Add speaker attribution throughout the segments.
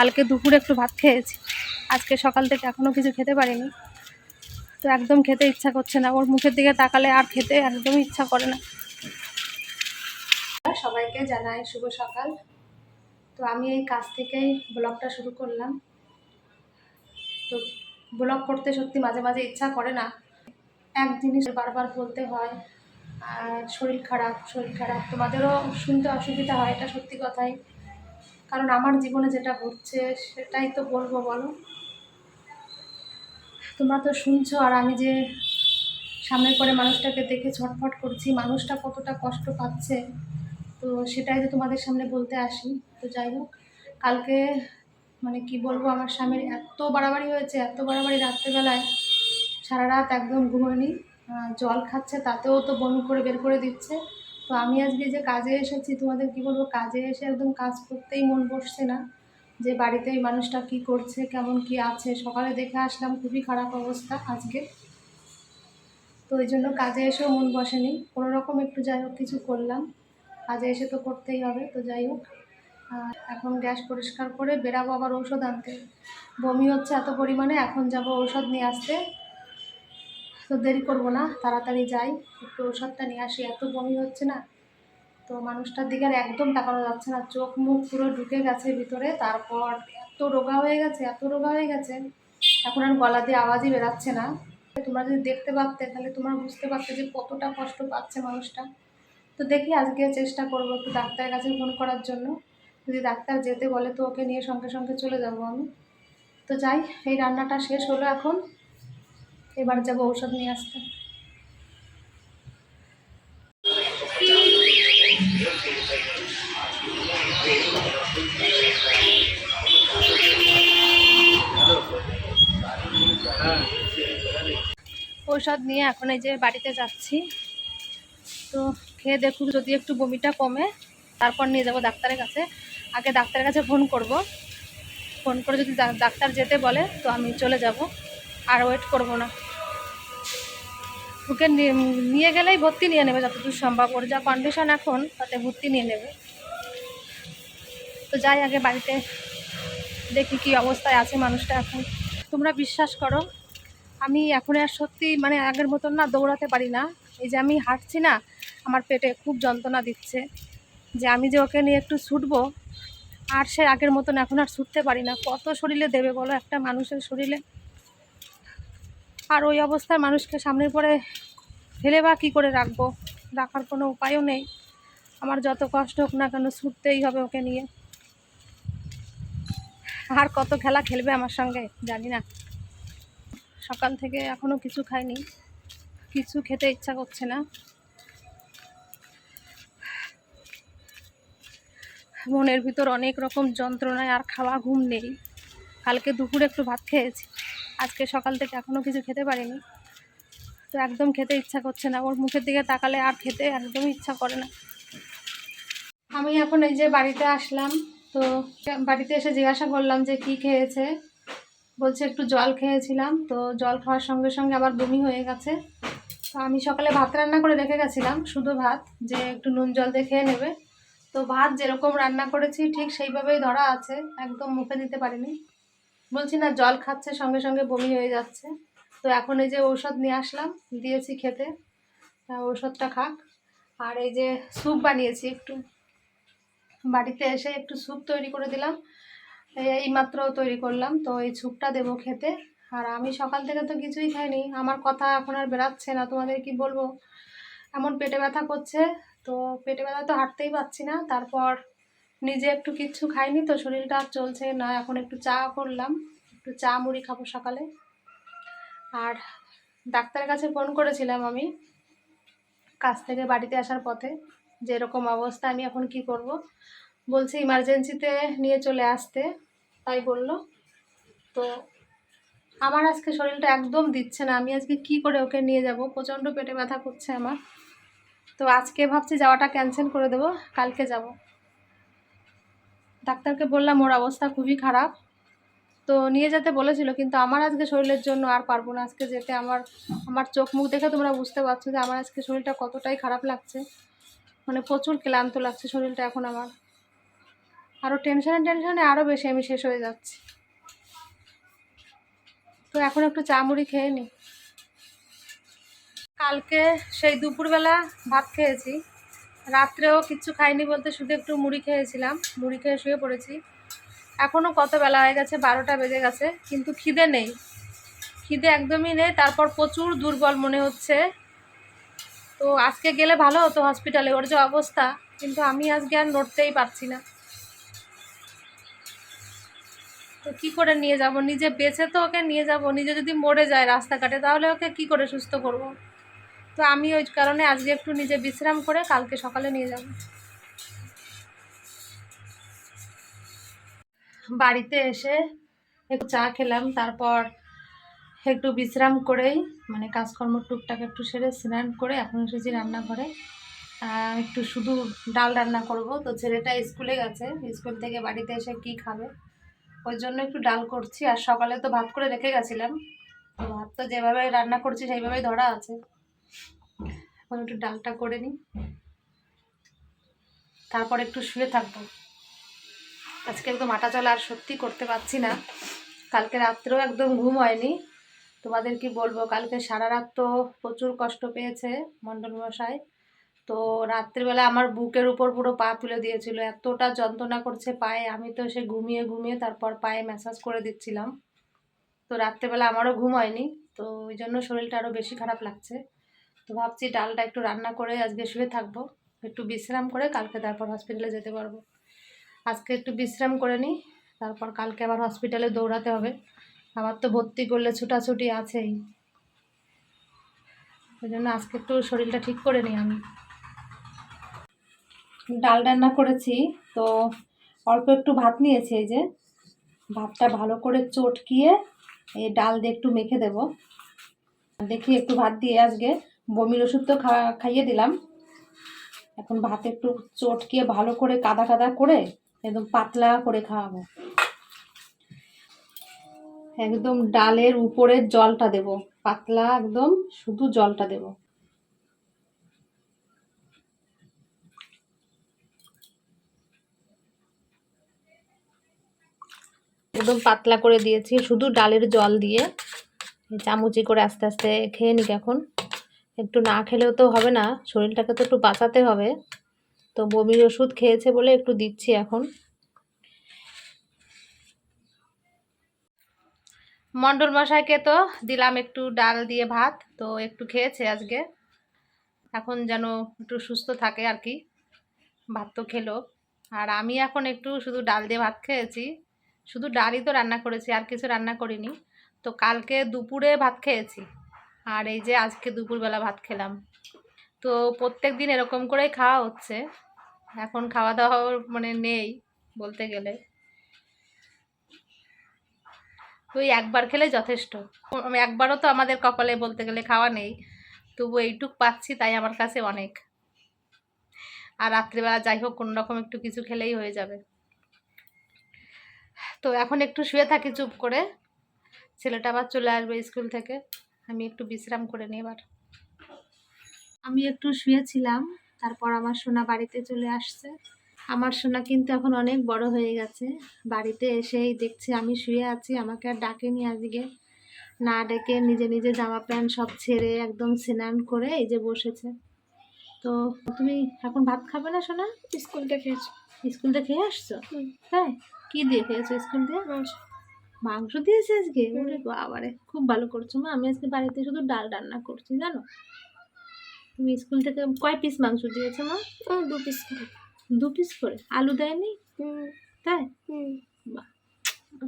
Speaker 1: কালকে দুপুরে একটু ভাত খেয়েছি। আজকে সকাল থেকে এখনও কিছু খেতে পারিনি। তো একদম খেতে ইচ্ছা করছে না। ওর মুখের দিকে তাকালে আর খেতে একদমই ইচ্ছা করে না। সবাইকে জানাই শুভ সকাল। তো আমি এই কাজ থেকেই ব্লগটা শুরু করলাম। তো ব্লগ করতে সত্যি মাঝে মাঝে ইচ্ছা করে না। এক জিনিস বারবার বলতে হয়, আর শরীর খারাপ শরীর খারাপ। তোমাদেরও শুনতে অসুবিধা হয়, এটা সত্যি কথাই। কারণ আমার জীবনে যেটা ঘটছে, সেটাই তো বলব, বলো। তোমরা তো শুনছো, আর আমি যে সামনের পরে মানুষটাকে দেখে ছটফট করছি, মানুষটা কতটা কষ্ট পাচ্ছে, তো সেটাই তো তোমাদের সামনে বলতে আসি। তো যাই হোক, কালকে মানে কি বলব, আমার স্বামীর এত বাড়াবাড়ি হয়েছে, এত বাড়াবাড়ি রাত্রেবেলায়, সারা রাত একদম ঘুমোয়নি জল খাচ্ছে, তাতেও তো বমি করে বের করে দিচ্ছে। তো আমি আজকে যে কাজে এসেছি, তোমাদের কি বলব, কাজে এসে একদম কাজ করতেই মন বসছে না। যে বাড়িতে এই মানুষটা কি করছে, কেমন কি আছে, সকালে দেখে আসলাম খুবই খারাপ অবস্থা আজকে। তো ওই জন্য কাজে এসেও মন বসেনি। কোনো রকম একটু যাই হোক কিছু করলাম। কাজে এসে তো করতেই হবে, তো যাই হোক। এখন গ্যাস পরিষ্কার করে বেরাবো আবার ঔষধ আনতে। বমি হচ্ছে এত পরিমাণে, এখন যাব ঔষধ নিয়ে আসতে। তো দেরি করব না, তাড়াতাড়ি যাই। একটু ওষুধটা নিয়ে আসি, এত বমি হচ্ছে না। তো মানুষটার দিকে আর একদম তাকানো যাচ্ছে না, চোখ মুখ পুরো ঢুকে গেছে ভিতরে, তারপর এত রোগা হয়ে গেছে, এত রোগা হয়ে গেছে। এখন আর গলা দিয়ে আওয়াজই বেরাচ্ছে না। তোমরা যদি দেখতে পারতে, তাহলে তোমরা বুঝতে পারতে যে কতটা কষ্ট পাচ্ছে মানুষটা। তো দেখি আজকে চেষ্টা করব একটু ডাক্তারের কাছে ফোন করার জন্য। যদি ডাক্তার যেতে বলে, তো ওকে নিয়ে সঙ্গে সঙ্গে চলে যাব আমি। তো যাই, এই রান্নাটা শেষ হলো এখন। এবার যাব ঔষধ নিয়ে আসতে। ঔষধ নিয়ে এখন এই যে বাড়িতে যাচ্ছি। তো খেয়ে দেখুন, যদি একটু বমিটা কমে, তারপর নিয়ে যাব ডাক্তারের কাছে। আগে ডাক্তারের কাছে ফোন করব। ফোন করে যদি ডাক্তার যেতে বলে, তো আমি চলে যাব। আর ওয়েট করব না। ওকে নিয়ে গেলেই ভর্তি নিয়ে নেবে যতদূর সম্ভব। ওর যা কন্ডিশন এখন, তাতে ভর্তি নিয়ে নেবে। তো যাই আগে বাড়িতে দেখি কি অবস্থায় আছে মানুষটা এখন। তোমরা বিশ্বাস করো, আমি এখন আর সত্যি মানে আগের মতন না দৌড়াতে পারি না। এই যে আমি হাঁটছি না, আমার পেটে খুব যন্ত্রণা দিচ্ছে যে আমি যে ওকে নিয়ে একটু ছুটবো, আর সে আগের মতন এখন আর ছুটতে পারি না। কত শরীরে দেবে বলো একটা মানুষের শরীরে? আর ওই অবস্থায় মানুষকে সামনের পরে ফেলে বা কী করে রাখব? রাখার কোনো উপায়ও নেই। আমার যত কষ্ট হোক না কেন ছুটতেই হবে ওকে নিয়ে। আর কত খেলা খেলবে আমার সঙ্গে, জানি না। সকাল থেকে এখনও কিছু খাইনি। কিছু খেতে ইচ্ছা করছে না। মনের ভিতর অনেক রকম যন্ত্রণায় আর খাওয়া ঘুম নেই। কালকে দুপুরে একটু ভাত খেয়েছি। আজকে সকাল থেকে এখনও কিছু খেতে পারিনি। তো একদম খেতে ইচ্ছা করছে না। ওর মুখের দিকে তাকালে আর খেতে একদমই ইচ্ছা করে না। আমি এখন এই যে বাড়িতে আসলাম, তো বাড়িতে এসে জিজ্ঞাসা করলাম যে কি খেয়েছে। বলছে একটু জল খেয়েছিলাম, তো জল খাওয়ার সঙ্গে সঙ্গে আবার বমি হয়ে গেছে। তো আমি সকালে ভাত রান্না করে রেখে গেছিলাম, শুধু ভাত, যে একটু নুন জল দিয়ে খেয়ে নেবে। তো ভাত যেরকম রান্না করেছি, ঠিক সেইভাবেই ধরা আছে, একদম মুখে দিতে পারিনি। বলছি না, জল খাচ্ছে, সঙ্গে সঙ্গে বমি হয়ে যাচ্ছে। তো এখন এই যে ঔষধ নিয়ে আসলাম, দিয়েছি খেতে। ঔষধটা খাক। আর এই যে স্যুপ বানিয়েছি একটু। বাড়িতে এসে একটু স্যুপ তৈরি করে দিলাম। এই মাত্র তৈরি করলাম। তো এই স্যুপটা দেবো খেতে। আর আমি সকাল থেকে তো কিছুই খাইনি। আমার কথা এখন আর বেরাচ্ছে না, তোমাদের কি বলব? এমন পেটে ব্যথা করছে, তো পেটে ব্যথা তো হাঁটতেই পারছি না। তারপর নিজে একটু কিচ্ছু খাইনি তো শরীরটা চলছে না, এখন একটু চা করলাম। একটু চা মুড়ি খাব সকালে। আর ডাক্তারের কাছে ফোন করেছিলাম আমি কাজ থেকে বাড়িতে আসার পথে, যে এরকম অবস্থা, আমি এখন কি করব? বলছে ইমার্জেন্সিতে নিয়ে চলে আসতে, তাই বলল। তো আমার আজকে শরীরটা একদম দিচ্ছে না, আমি আজকে কি করে ওকে নিয়ে যাব? প্রচণ্ড পেটে ব্যথা করছে আমার। তো আজকে ভাবছি যাওয়াটা ক্যান্সেল করে দেবো, কালকে যাব। ডাক্তারকে বললাম, ওর অবস্থা খুবই খারাপ। তো নিয়ে যেতে বলেছিল, কিন্তু আমার আজকে শরীরের জন্য আর পারব না। আজকে যেতে আমার আমার চোখ মুখ দেখে তোমরা বুঝতে পারছ যে আমার আজকে শরীরটা কতটাই খারাপ লাগছে। মানে প্রচুর ক্লান্ত লাগছে শরীরটা এখন আমার। আরও টেনশনে টেনশনে আরও বেশি আমি শেষ হয়ে যাচ্ছি। তো এখন একটু চা মুড়ি খেয়ে নিই কালকে সেই দুপুরবেলা ভাত খেয়েছি। রাত্রেও কিচ্ছু খাইনি বলতে শুধু একটু মুড়ি খেয়েছিলাম। মুড়ি খেয়ে শুয়ে পড়েছি। এখনও কত বেলা হয়ে গেছে? বারোটা বেজে গেছে, কিন্তু খিদে নেই। খিদে একদমই নেই, তারপর প্রচুর দুর্বল মনে হচ্ছে। তো আজকে গেলে ভালো হতো হসপিটালে ওর যে অবস্থা, কিন্তু আমি আজকে আর নড়তেই পারছি না। তো কি করে নিয়ে যাব? নিজে বেঁচে তো ওকে নিয়ে যাব, নিজে যদি মরে যায় রাস্তাঘাটে, তাহলে ওকে কি করে সুস্থ করব? তো আমি ওই কারণে আজকে একটু নিজে বিশ্রাম করে কালকে সকালে নিয়ে যাব। বাড়িতে এসে একটু চা খেলাম, তারপর একটু বিশ্রাম করেই মানে কাজকর্ম টুকটাক একটু সেরে স্নান করে এখন এসেছি রান্নাঘরে। একটু শুধু ডাল রান্না করব, তো ছেলেটা স্কুলে গেছে, স্কুল থেকে বাড়িতে এসে কি খাবে? ওই জন্য একটু ডাল করছি, আর সকালে তো ভাত করে রেখে গেছিলাম। ভাত তো যেভাবে রান্না করছি, সেইভাবেই ধরা আছে। এখন একটু ডালটা করে নিই। তারপর একটু শুয়ে থাকব। আজকে একদম আটা চলা আর সত্যি করতে পারছি না। কালকে রাত্রেও একদম ঘুম হয়নি। তোমাদের কি বলব, কালকে সারা রাত তো প্রচুর কষ্ট পেয়েছে মণ্ডল মশাই। তো রাত্রিবেলা আমার বুকের উপর পুরো পা তুলে দিয়েছিল। এতটা যন্ত্রণা করছে পায়ে, আমি তো সে ঘুমিয়ে ঘুমিয়ে তারপর পায়ে ম্যাসাজ করে দিচ্ছিলাম। তো রাত্রেবেলা আমারও ঘুম হয়নি। তো ওই জন্য শরীরটা আরও বেশি খারাপ লাগছে। তো ভাবছি ডালটা একটু রান্না করে আজকে শুয়ে থাকব। একটু বিশ্রাম করে কালকে তারপর হসপিটালে যেতে পারব। আজকে একটু বিশ্রাম করে নিই, তারপর কালকে আবার হসপিটালে দৌড়াতে হবে। আবার তো ভর্তি করলে ছুটাছুটি আছেই। ওই জন্য আজকে একটু শরীরটা ঠিক করে নিই আমি। ডাল রান্না করেছি, তো অল্প একটু ভাত নিয়েছি এই যে। ভাতটা ভালো করে চটকিয়ে এই ডাল দিয়ে একটু মেখে দেব। দেখি একটু ভাত দিয়ে আজকে বমির ওষুধ তো খাইয়ে দিলাম। এখন ভাত একটু চটকিয়ে ভালো করে কাদা কাদা করে একদম পাতলা করে খাওয়াবো। একদম ডালের উপরের জলটা দেব। পাতলা একদম শুধু জলটা দেব। একদম পাতলা করে দিয়েছি। শুধু ডালের জল দিয়ে চামচি করে আস্তে আস্তে খেয়ে নিক এখন। একটু না খেলেও তো হবে না, শরীরটাকে তো একটু বাঁচাতে হবে। তো বমির ওষুধ খেয়েছে বলে একটু দিচ্ছি এখন। মণ্ডল মশাইকে তো দিলাম একটু ডাল দিয়ে ভাত, তো একটু খেয়েছে আজকে। এখন যেন একটু সুস্থ থাকে আর কি, ভাত তো খেলো। আর আমি এখন একটু শুধু ডাল দিয়ে ভাত খেয়েছি, শুধু ডালই তো রান্না করেছি, আর কিছু রান্না করিনি। তো কালকে দুপুরে ভাত খেয়েছি। আর এই যে আজকে দুপুরবেলা ভাত খেলাম। তো প্রত্যেক দিন এরকম করেই খাওয়া হচ্ছে। এখন খাওয়া দাওয়া মানে নেই বলতে গেলে। তো একবার খেলে যথেষ্ট। একবারও তো আমাদের কপালে বলতে গেলে খাওয়া নেই। তবু এইটুক পাচ্ছি, তাই আমার কাছে অনেক। আর রাত্রিবেলা যাই হোক, কোনো রকম একটু কিছু খেলেই হয়ে যাবে। তো এখন একটু শুয়ে থাকি চুপ করে। ছেলেটা আবার চলে আসবে স্কুল থেকে। আমি একটু বিশ্রাম করে নিই এবার। আমি একটু শুয়েছিলাম তারপর আমার সোনা বাড়িতে চলে আসছে। আমার সোনা কিন্তু এখন অনেক বড় হয়ে গেছে। বাড়িতে এসেই দেখছে আমি শুয়ে আছি আমাকে আর ডাকেনি আজকে। না ডেকে নিজে নিজে জামা প্যান্ট সব ছেড়ে একদম স্নান করে এই যে বসেছে। তো তুমি এখন ভাত খাবে না সোনা?
Speaker 2: স্কুলটা
Speaker 1: খেয়েছো। স্কুলটা খেয়ে আসছো? হ্যাঁ কী দিয়ে খেয়েছো স্কুল দিয়ে?
Speaker 2: মাংস
Speaker 1: দিয়েছে আজকে। ওরে বাবারে খুব ভালো করছ মা। আমি আজকে বাড়িতে শুধু ডাল রান্না করছি জানো? তুমি স্কুল থেকে কয় পিস মাংস দিয়েছ মা?
Speaker 2: দু পিস করে।
Speaker 1: দু পিস করে? আলু দেয়নি? তাই?
Speaker 2: হুম।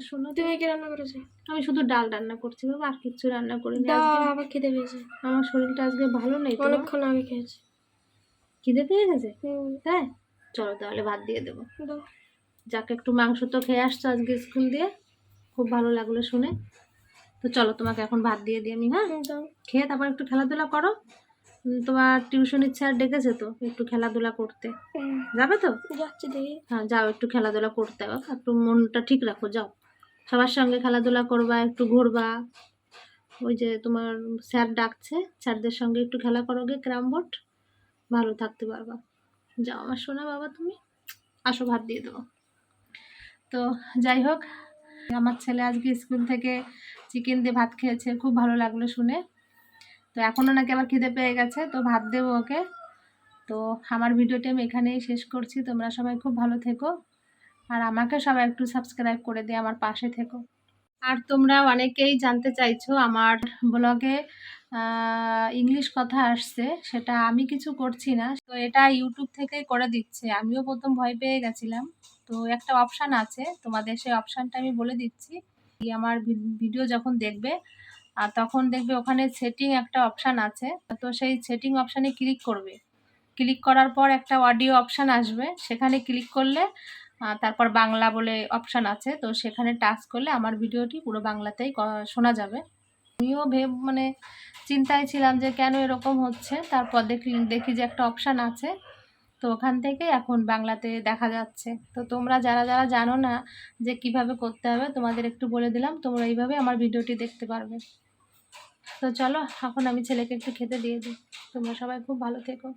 Speaker 1: শোনো
Speaker 2: তুমি কি রান্না করেছ?
Speaker 1: আমি শুধু ডাল রান্না করছি বাবা আর কিচ্ছু রান্না করিনি
Speaker 2: আবার খিদে পেয়েছে।
Speaker 1: আমার শরীরটা আজকে ভালো নেই
Speaker 2: অনেকক্ষণ আগে খেয়েছি।
Speaker 1: খিদে পেয়ে গেছে? তাই? চলো তাহলে ভাত দিয়ে দেবো। যাকে একটু মাংস তো খেয়ে আসছো আজকে স্কুল দিয়ে। খুব ভালো লাগল শুনে। তো চলো তোমাকে এখন ভাত দিয়ে দিই আমি হ্যাঁ? খেয়ে তারপর একটু খেলাধুলা করো। তোমার টিউশন স্যার ডেকেছে তো একটু খেলাধুলা করতে। যাবে তো?
Speaker 2: যাচ্ছি দেখি।
Speaker 1: হ্যাঁ যাও একটু খেলাধুলা করতে হবে। একটু মনটা ঠিক রাখো যাও। সবার সঙ্গে খেলাধুলা করবা একটু ঘুরবা। ওই যে তোমার স্যার ডাকছে স্যারদের সঙ্গে একটু খেলা করো গে ক্রাম বোর্ড। ভালো থাকতে পারবা। যাও আমার শোনা বাবা তুমি। আসো ভাত দিয়ে দেবো। তো যাই হোক আমার ছেলে আজকে স্কুল থেকে চিকেন দিয়ে ভাত খেয়েছে, খুব ভালো লাগল শুনে। তো এখনও নাকি আবার খিদে পেয়ে গেছে, তো ভাত দেবো ওকে। তো আমার ভিডিওটি আমি এখানেই শেষ করছি, তোমরা সবাই খুব ভালো থেকো। আর আমাকে সবাই একটু সাবস্ক্রাইব করে দিয়ে আমার পাশে থেকো। আর তোমরা অনেকেই জানতে চাইছো, আমার ব্লগে ইংলিশ কথা আসছে, সেটা আমি কিছু করছি না। তো এটা ইউটিউব থেকেই করে দিচ্ছে। আমিও প্রথম ভয় পেয়ে গেছিলাম। তো একটা অপশান আছে, তোমাদের সেই অপশানটা আমি বলে দিচ্ছি। আমার ভিডিও যখন দেখবে আর তখন দেখবে ওখানে সেটিং একটা অপশান আছে। তো সেই সেটিং অপশানে ক্লিক করবে। ক্লিক করার পর একটা অডিও অপশান আসবে। সেখানে ক্লিক করলে তারপর বাংলা বলে অপশান আছে। তো সেখানে টাচ করলে আমার ভিডিওটি পুরো বাংলাতেই শোনা যাবে। আমিও ভেব মানে চিন্তায় ছিলাম যে কেন এরকম হচ্ছে। তারপর দেখি দেখি যে একটা অপশান আছে। তো ওখান থেকে এখন বাংলাতে দেখা যাচ্ছে। তো তোমরা যারা যারা জানো না যে কীভাবে করতে হবে, তোমাদের একটু বলে দিলাম। তোমরা এইভাবে আমার ভিডিওটি দেখতে পারবে। তো চলো, এখন আমি ছেলেকে একটু খেতে দিয়ে দিই। তোমরা সবাই খুব ভালো থেকো।